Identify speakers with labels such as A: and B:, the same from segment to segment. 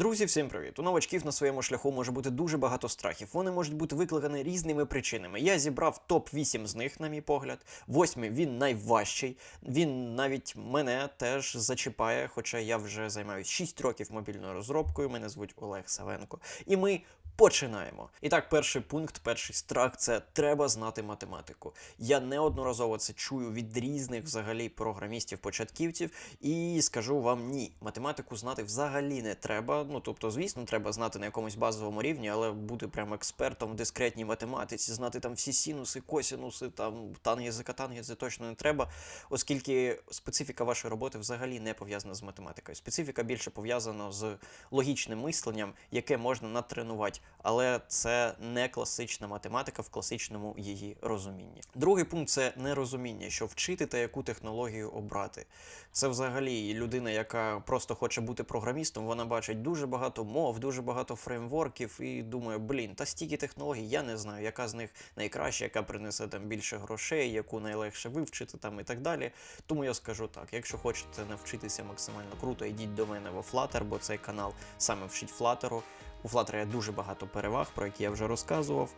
A: Друзі, всім привіт! У новачків на своєму шляху може бути дуже багато страхів. Вони можуть бути викликані різними причинами. Я зібрав топ 8 з них, на мій погляд. Восьмий він найважчий. Він навіть мене теж зачіпає, хоча я вже займаюся 6 років мобільною розробкою. Мене звуть Олег Савенко. І ми. Починаємо. І так, перший пункт, перший страх це треба знати математику. Я неодноразово це чую від різних взагалі програмістів-початківців, і скажу вам ні, математику знати взагалі не треба. Ну тобто, звісно, треба знати на якомусь базовому рівні, але бути прям експертом в дискретній математиці, знати там всі синуси, косінуси, там тангензи, катангензи точно не треба, оскільки специфіка вашої роботи взагалі не пов'язана з математикою. Специфіка більше пов'язана з логічним мисленням, яке можна натренувати, але це не класична математика в класичному її розумінні. Другий пункт це нерозуміння, що вчити та яку технологію обрати. Це взагалі людина, яка просто хоче бути програмістом, вона бачить дуже багато мов, дуже багато фреймворків і думає, блін, та стільки технологій, я не знаю, яка з них найкраща, яка принесе там більше грошей, яку найлегше вивчити там і так далі. Тому я скажу так: якщо хочете навчитися максимально круто, йдіть до мене в Flutter, бо цей канал саме вчить Flutter. У Flutter є дуже багато переваг, про які я вже розказував.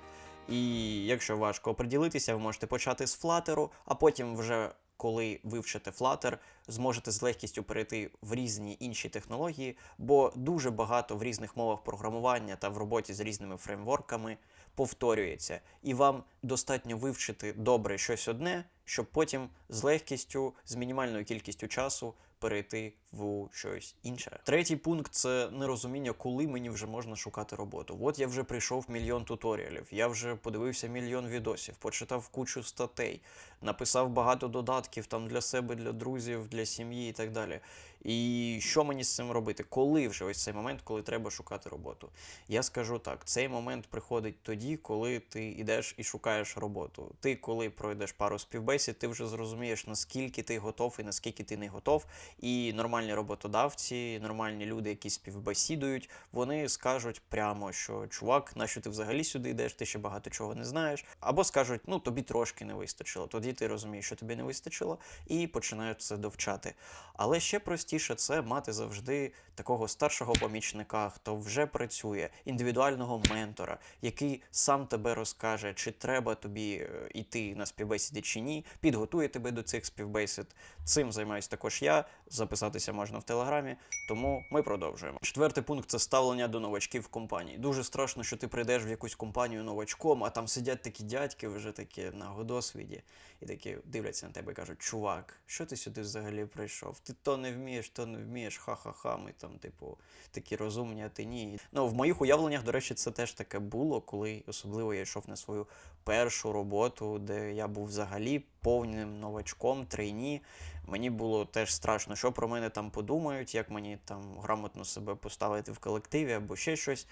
A: І якщо важко оприділитися, ви можете почати з Flutter, а потім вже. Коли вивчите Flutter, зможете з легкістю перейти в різні інші технології, бо дуже багато в різних мовах програмування та в роботі з різними фреймворками повторюється, і вам достатньо вивчити добре щось одне, щоб потім з легкістю, з мінімальною кількістю часу перейти в щось інше. Третій пункт це нерозуміння, коли мені вже можна шукати роботу. От я вже прийшов мільйон туторіалів, я вже подивився мільйон відосів, почитав кучу статей, написав багато додатків там для себе, для друзів, для сім'ї і так далі. І що мені з цим робити? Коли вже ось цей момент, коли треба шукати роботу? Я скажу так: цей момент приходить тоді, коли ти йдеш і шукаєш роботу. Ти, коли пройдеш пару співбесід, ти вже зрозумієш, наскільки ти готов і наскільки ти не готов. І нормальні роботодавці, нормальні люди, які співбесідують, вони скажуть прямо, що чувак, нащо ти взагалі сюди йдеш, ти ще багато чого не знаєш. Або скажуть, ну тобі трошки не вистачило. Тоді ти розумієш, що тобі не вистачило, і починають це довчати. Але ще простіше це мати завжди такого старшого помічника, хто вже працює, індивідуального ментора, який сам тебе розкаже, чи треба тобі е, йти на співбесіди чи ні, підготує тебе до цих співбесід. Цим займаюсь також я. Записатися можна в телеграмі, тому ми продовжуємо. Четвертий пункт це ставлення до новачків в компанії. Дуже страшно, що ти прийдеш в якусь компанію новачком, а там сидять такі дядьки, вже такі на досвіді, і такі дивляться на тебе і кажуть: Чувак, що ти сюди взагалі прийшов? Ти то не вмієш, то не вмієш, ха-ха-ха. Ми там, типу, такі розумні, а ти ні. Ну, в моїх уявленнях, до речі, це теж таке було, коли особливо я йшов на свою першу роботу, де я був взагалі повним новачком, трейні. Мені було теж страшно, що про мене там подумають, як мені там грамотно себе поставити в колективі або ще щось.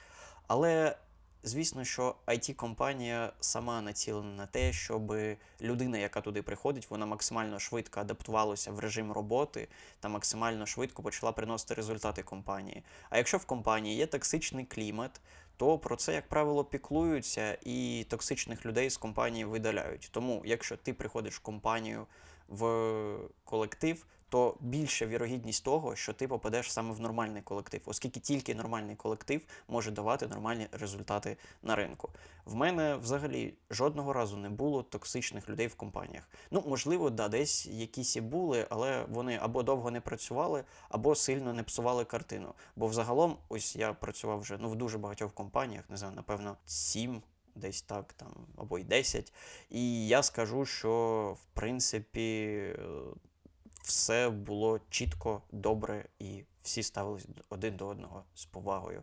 A: Але звісно, що IT-компанія сама націлена на те, щоб людина, яка туди приходить, вона максимально швидко адаптувалася в режим роботи та максимально швидко почала приносити результати компанії. А якщо в компанії є токсичний клімат, то про це, як правило, піклуються і токсичних людей з компанії видаляють. Тому, якщо ти приходиш в компанію в колектив, то більша вірогідність того, що ти попадеш саме в нормальний колектив, оскільки тільки нормальний колектив може давати нормальні результати на ринку. В мене взагалі жодного разу не було токсичних людей в компаніях. Ну, можливо, да, десь якісь і були, але вони або довго не працювали, або сильно не псували картину. Бо взагалом, ось я працював вже ну, в дуже багатьох компаніях, не знаю, напевно, сім. Десь так, там, або й 10. І я скажу, що в принципі все було чітко, добре, і всі ставились один до одного з повагою.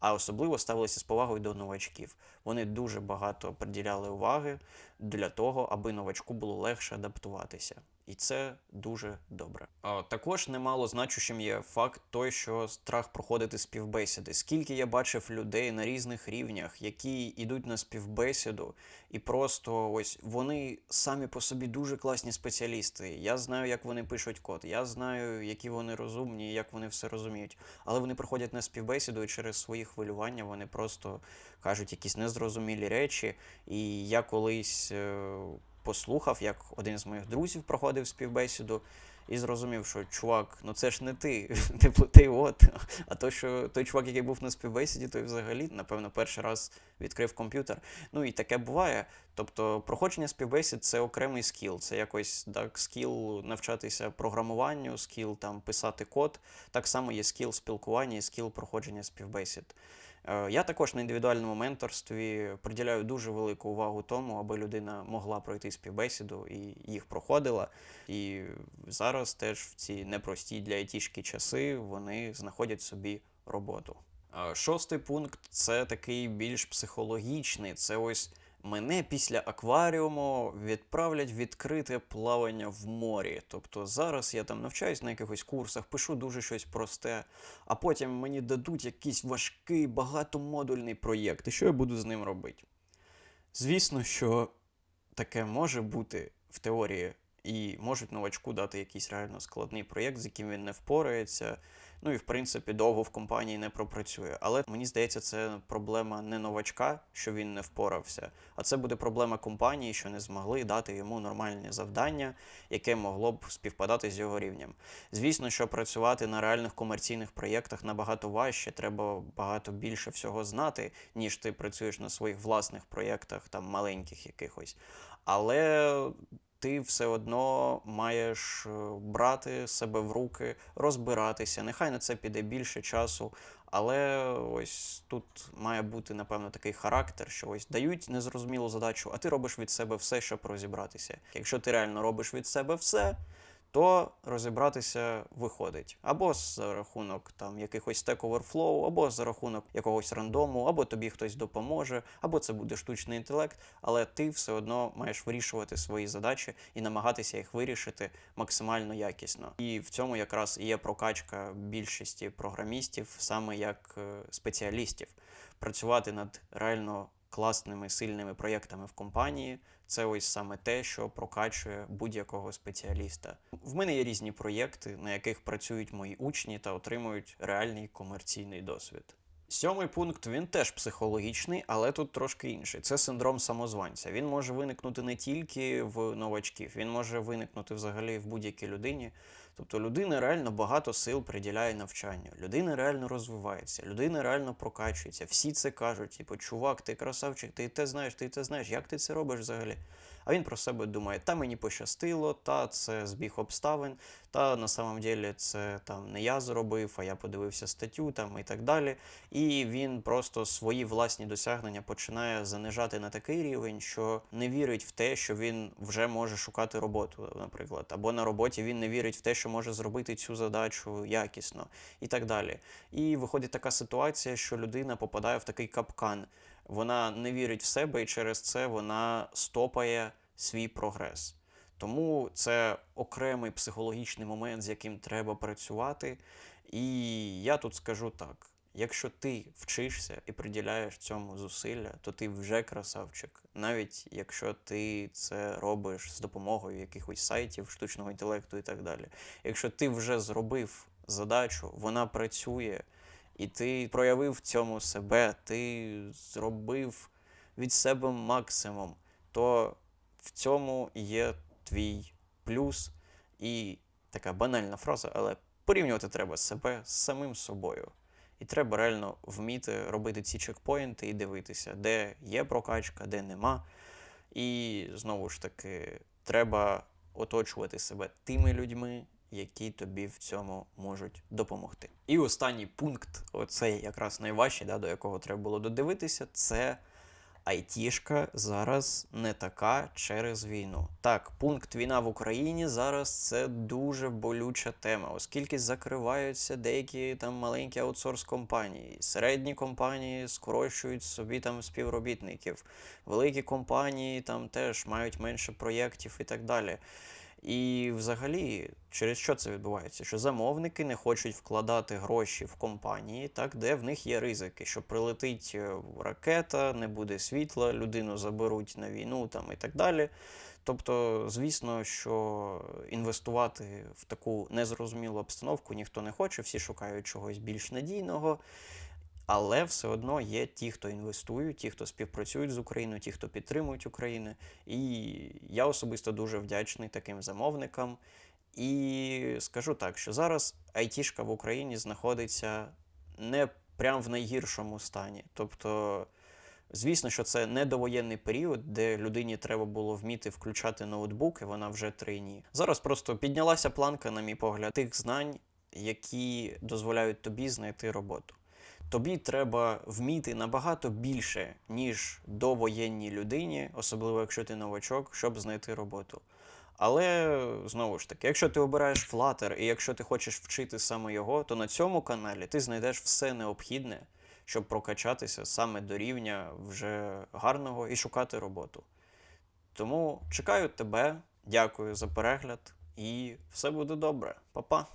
A: А особливо ставилися з повагою до новачків. Вони дуже багато приділяли уваги для того, аби новачку було легше адаптуватися. І це дуже добре. А, також немало значущим є факт той, що страх проходити співбесіди. Скільки я бачив людей на різних рівнях, які йдуть на співбесіду, і просто ось вони самі по собі дуже класні спеціалісти. Я знаю, як вони пишуть код, я знаю, які вони розумні, як вони все розуміють. Але вони приходять на співбесіду і через свої хвилювання вони просто кажуть якісь незрозумілі речі. І я колись. Послухав, як один з моїх друзів проходив співбесіду, і зрозумів, що чувак, ну це ж не ти, типу, ти от. А то, що той чувак, який був на співбесіді, той взагалі, напевно, перший раз відкрив комп'ютер. Ну і таке буває. Тобто, проходження співбесід це окремий скіл. Це якось так, скіл навчатися програмуванню, скіл там писати код. Так само є скіл спілкування і скіл проходження співбесід. Е, Я також на індивідуальному менторстві приділяю дуже велику увагу тому, аби людина могла пройти співбесіду і їх проходила. І зараз теж в ці непрості для айтішки часи вони знаходять собі роботу. Шостий пункт це такий більш психологічний. Це ось мене після акваріуму відправлять відкрите плавання в морі. Тобто зараз я там навчаюсь на якихось курсах, пишу дуже щось просте, а потім мені дадуть якийсь важкий багатомодульний проєкт. І що я буду з ним робити? Звісно, що таке може бути в теорії, і можуть новачку дати якийсь реально складний проєкт, з яким він не впорається. Ну і в принципі довго в компанії не пропрацює. Але мені здається, це проблема не новачка, що він не впорався, а це буде проблема компанії, що не змогли дати йому нормальне завдання, яке могло б співпадати з його рівнем. Звісно, що працювати на реальних комерційних проєктах набагато важче, треба багато більше всього знати, ніж ти працюєш на своїх власних проєктах, там маленьких якихось. Але ти все одно маєш е, брати себе в руки, розбиратися. Нехай на це піде більше часу. Але ось тут має бути, напевно, такий характер, що ось дають незрозумілу задачу, а ти робиш від себе все, щоб розібратися. Якщо ти реально робиш від себе все, то розібратися виходить. Або за рахунок там якихось Stack Overflow, або за рахунок якогось рандому, або тобі хтось допоможе, або це буде штучний інтелект, але ти все одно маєш вирішувати свої задачі і намагатися їх вирішити максимально якісно. І в цьому якраз є прокачка більшості програмістів, саме як е, спеціалістів, працювати над реально класними сильними проєктами в компанії. Це ось саме те, що прокачує будь-якого спеціаліста. В мене є різні проєкти, на яких працюють мої учні та отримують реальний комерційний досвід. Сьомий пункт він теж психологічний, але тут трошки інший. Це синдром самозванця. Він може виникнути не тільки в новачків, він може виникнути взагалі в будь-якій людині. Тобто людина реально багато сил приділяє навчанню, людина реально розвивається, людина реально прокачується. Всі це кажуть, типу, чувак, ти красавчик, ти те знаєш, ти те знаєш, як ти це робиш взагалі? А він про себе думає, та мені пощастило, та це збіг обставин, та на самом деле це там не я зробив, а я подивився статтю там і так далі. І він просто свої власні досягнення починає занижати на такий рівень, що не вірить в те, що він вже може шукати роботу, наприклад, або на роботі він не вірить в те, що може зробити цю задачу якісно, і так далі. І виходить така ситуація, що людина попадає в такий капкан. Вона не вірить в себе, і через це вона стопає свій прогрес. Тому це окремий психологічний момент, з яким треба працювати. І я тут скажу так: якщо ти вчишся і приділяєш цьому зусилля, то ти вже красавчик. Навіть якщо ти це робиш з допомогою якихось сайтів, штучного інтелекту і так далі. Якщо ти вже зробив задачу, вона працює, і ти проявив в цьому себе, ти зробив від себе максимум, то в цьому є твій плюс і така банальна фраза, але порівнювати треба себе з самим собою. І треба реально вміти робити ці чекпоінти і дивитися, де є прокачка, де нема. І знову ж таки, треба оточувати себе тими людьми, які тобі в цьому можуть допомогти. І останній пункт, оцей якраз найважчий, да, до якого треба було додивитися, це айтішка зараз не така через війну. Так, пункт війна в Україні зараз це дуже болюча тема, оскільки закриваються деякі там маленькі аутсорс компанії, середні компанії скорочують собі там співробітників, великі компанії там теж мають менше проєктів і так далі. І взагалі, через що це відбувається? Що замовники не хочуть вкладати гроші в компанії, так, де в них є ризики, що прилетить е, ракета, не буде світла, людину заберуть на війну там і так далі. Тобто, звісно, що інвестувати в таку незрозумілу обстановку ніхто не хоче, всі шукають чогось більш надійного. Але все одно є ті, хто інвестують, ті, хто співпрацюють з Україною, ті, хто підтримують Україну. І я особисто дуже вдячний таким замовникам. І скажу так, що зараз айтішка в Україні знаходиться не прям в найгіршому стані. Тобто, звісно, що це не довоєнний період, де людині треба було вміти включати ноутбук, і вона вже трейні. Зараз просто піднялася планка, на мій погляд, тих знань, які дозволяють тобі знайти роботу. Тобі треба вміти набагато більше, ніж довоєнній людині, особливо якщо ти новачок, щоб знайти роботу. Але знову ж таки, якщо ти обираєш Flutter і якщо ти хочеш вчити саме його, то на цьому каналі ти знайдеш все необхідне, щоб прокачатися саме до рівня вже гарного і шукати роботу. Тому чекаю тебе, дякую за перегляд, і все буде добре. Па-па!